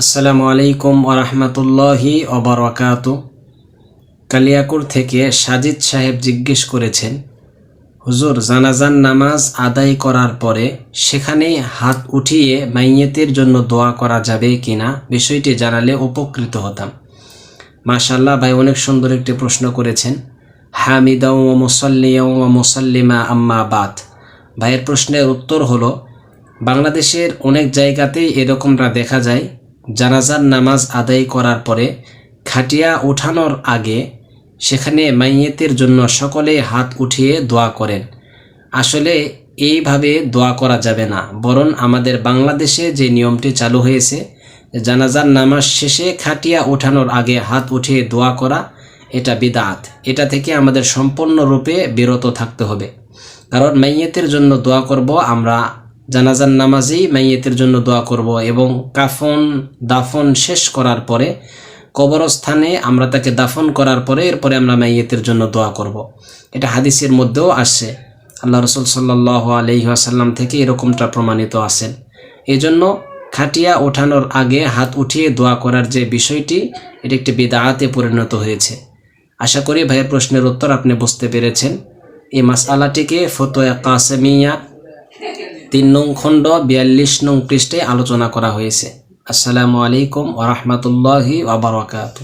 আসসালামু আলাইকুম ওরহমতুল্লাহি অবরকাত কালিয়াকুর থেকে সাজিদ সাহেব জিজ্ঞেস করেছেন, হুজুর জানাজান নামাজ আদায় করার পরে সেখানে হাত উঠিয়ে মাইয়েতের জন্য দোয়া করা যাবে কিনা বিষয়টি জানালে উপকৃত হতাম। মাশাল্লাহ ভাই অনেক সুন্দর একটি প্রশ্ন করেছেন। হামিদা ও মুসল্লিয়া ও মুসল্লিমা আম্মা বাত ভাইয়ের প্রশ্নের উত্তর হলো, বাংলাদেশের অনেক জায়গাতেই এরকমটা দেখা যায় জানাজার নামাজ আদায় করার পরে খাটিয়া ওঠানোর আগে সেখানে মাইয়েতের জন্য সকলে হাত উঠিয়ে দোয়া করেন। আসলে এইভাবে দোয়া করা যাবে না, বরং আমাদের বাংলাদেশে যে নিয়মটি চালু হয়েছে, জানাজার নামাজ শেষে খাটিয়া ওঠানোর আগে হাত উঠিয়ে দোয়া করা, এটা বিদাত। এটা থেকে আমাদের সম্পূর্ণরূপে বিরত থাকতে হবে। কারণ মাইয়েতের জন্য দোয়া করব আমরা জানাজার নামাজেই মাইয়েতের জন্য দোয়া করব এবং কাফন, দাফন শেষ করার পরে কবরস্থানে আমরা তাকে দাফন করার পরে এরপরে আমরা মাইয়েতের জন্য দোয়া করব। এটা হাদিসের মধ্যেও আসছে আল্লাহ রসুল সাল্লাহ আলহি আসাল্লাম থেকে এরকমটা প্রমাণিত আসেন এজন্য খাটিয়া ওঠানোর আগে হাত উঠিয়ে দোয়া করার যে বিষয়টি, এটি একটি বিদায়াতে পরিণত হয়েছে। আশা করি ভাইয়ের প্রশ্নের উত্তর আপনি বুঝতে পেরেছেন। এই মাসআলাটিকে ফতোয়া কাসেমিয়া তিন নং খণ্ড বিয়াল্লিশ নং পৃষ্ঠে আলোচনা করা হয়েছে। আসসালামু আলাইকুম ওরহমতুল্লাহি ওবরাকাতু